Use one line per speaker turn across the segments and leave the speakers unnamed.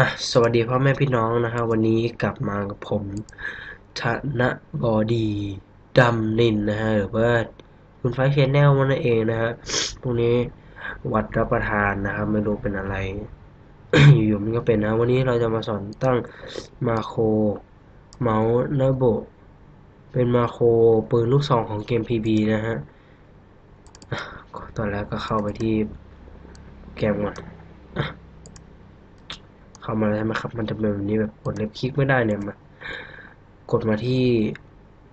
อะสวัสดีพ่อแม่พี่น้องนะครับวันนี้กลับมากับผมธนบดีดำนินนะฮะหรือว่าคุณไฟเชนแนลมันนั่นเองนะฮะพวกนี้วัดรับประทานนะครับไม่รู้เป็นอะไร อยู่ๆมันก็เป็นนะ วันนี้เราจะมาสอนตั้งมาโครเมาส์นโบเป็นมาโครปืนลูกซองของเกม PB นะฮะอะตอนแรกก็เข้าไปที่แกมก่อน เข้ามาแล้วใช่ไหมครับ มันจะเป็นแบบนี้แบบกดเล็บคลิกไม่ได้เนี่ยมากดมาที่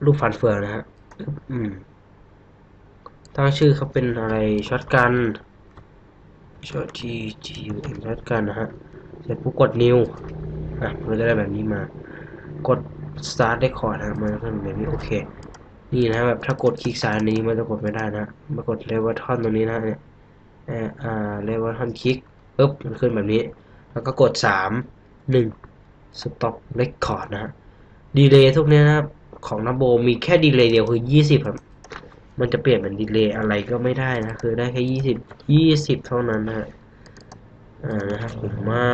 รูปฟันเฟืองนะฮะอืมตั้งชื่อเขาเป็นอะไรช็อตกันช็อตทีจีเอ็มช็อตกันนะฮะเสร็จปุ๊บกดนิวอะมันจะได้แบบนี้มา กด start record นะมันจะเป็นแบบนี้โอเค นี่นะแบบถ้ากดคลิกซ้ายนี้มันจะกดไม่ได้นะมากดเลเวลทอนตรงนี้นะเนี่ยอ่าเลเวลทอนคลิกปุ๊บมันขึ้นแบบนี้ แล้วก็กดสามหนึ่ง stop record นะฮะดีเลย์ทุกเนี้ยนะครับของนับโบมีแค่ดีเลย์เดียวคือยี่สิบครับ มันจะเปลี่ยนเป็นดีเลย์อะไรก็ไม่ได้นะ คือได้แค่ยี่สิบยี่สิบเท่านั้นนะฮะอ่านะครับผมมา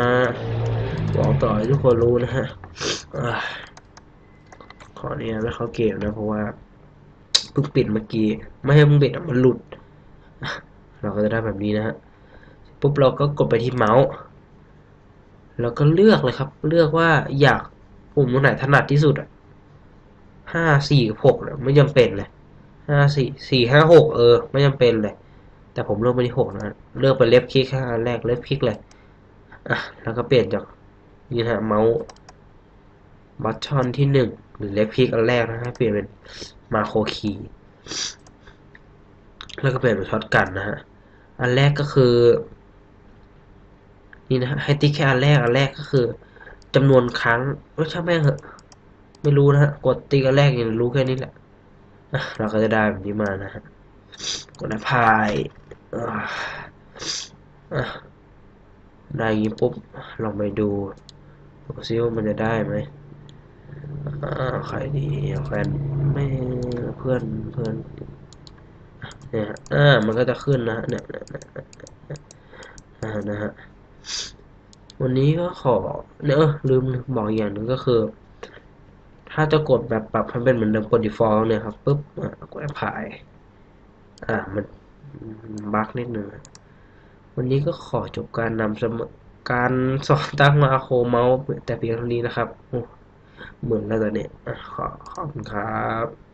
บอกต่อให้ทุกคนรู้นะฮะอ่าขอเนี้ไม่เข้าเกมนะเพราะว่าเพิ่งปิดเมื่อกี้ ไม่ให้เพิ่งปิดมันหลุด เราก็จะได้แบบนี้นะฮะปุ๊บเราก็กดไปที่เมาส์ แล้วก็เลือกเลยครับ เลือกว่าอยากปุ่มตรงไหนถนัดที่สุดอะห้าสี่หกเนี่ยไม่จำเป็นเลยห้าสี่สี่ห้าหกเออ ไม่จำเป็นเลย แต่ผมเลือกไปที่หกนะ เลือกไปเล็บคลิกแค่อันแรกเล็บคลิกเลยอะแล้วก็เปลี่ยนจากนี่ฮะเมาส์บัตชอนที่หนึ่งหรือเล็บคลิกอันแรกนะฮะเปลี่ยนเป็นมาโครคีย์แล้วก็เปลี่ยนเป็นช็อตกันนะฮะอันแรกก็คือ นี่นะฮะให้ติ๊กแค่อันแรกอันแรกก็คือจำนวนครั้งไม่ใช่าแม่งเหอะไม่รู้นะฮะกดติ๊กอันแรกอย่างรู้แค่นี้แหละอะเราก็จะได้แบบนี้มานะฮะกดอพายได้อย่างนี้ปุ๊บลองไปดูดูซิว่ามันจะได้ไหมใครดีแฟนไม่เพื่อนเพื่อนเนี่ยอ่ามันก็จะขึ้นนะเนี่ยนะฮะ วันนี้ก็ขอเนอะลืมบอกอย่างหนึ่งก็คือ ถ้าจะกดแบบปรับให้เป็นเหมือนเดิมกด default เนี่ยครับปุ๊บอะกด apply อ่ามันบั๊กนิดนึงวันนี้ก็ขอจบการนำเสนอการสอนตั้งมาโคเมาส์แต่เพียงเท่านี้นะครับ เหมือนแล้วตอนนี้ขอขอบคุณครับ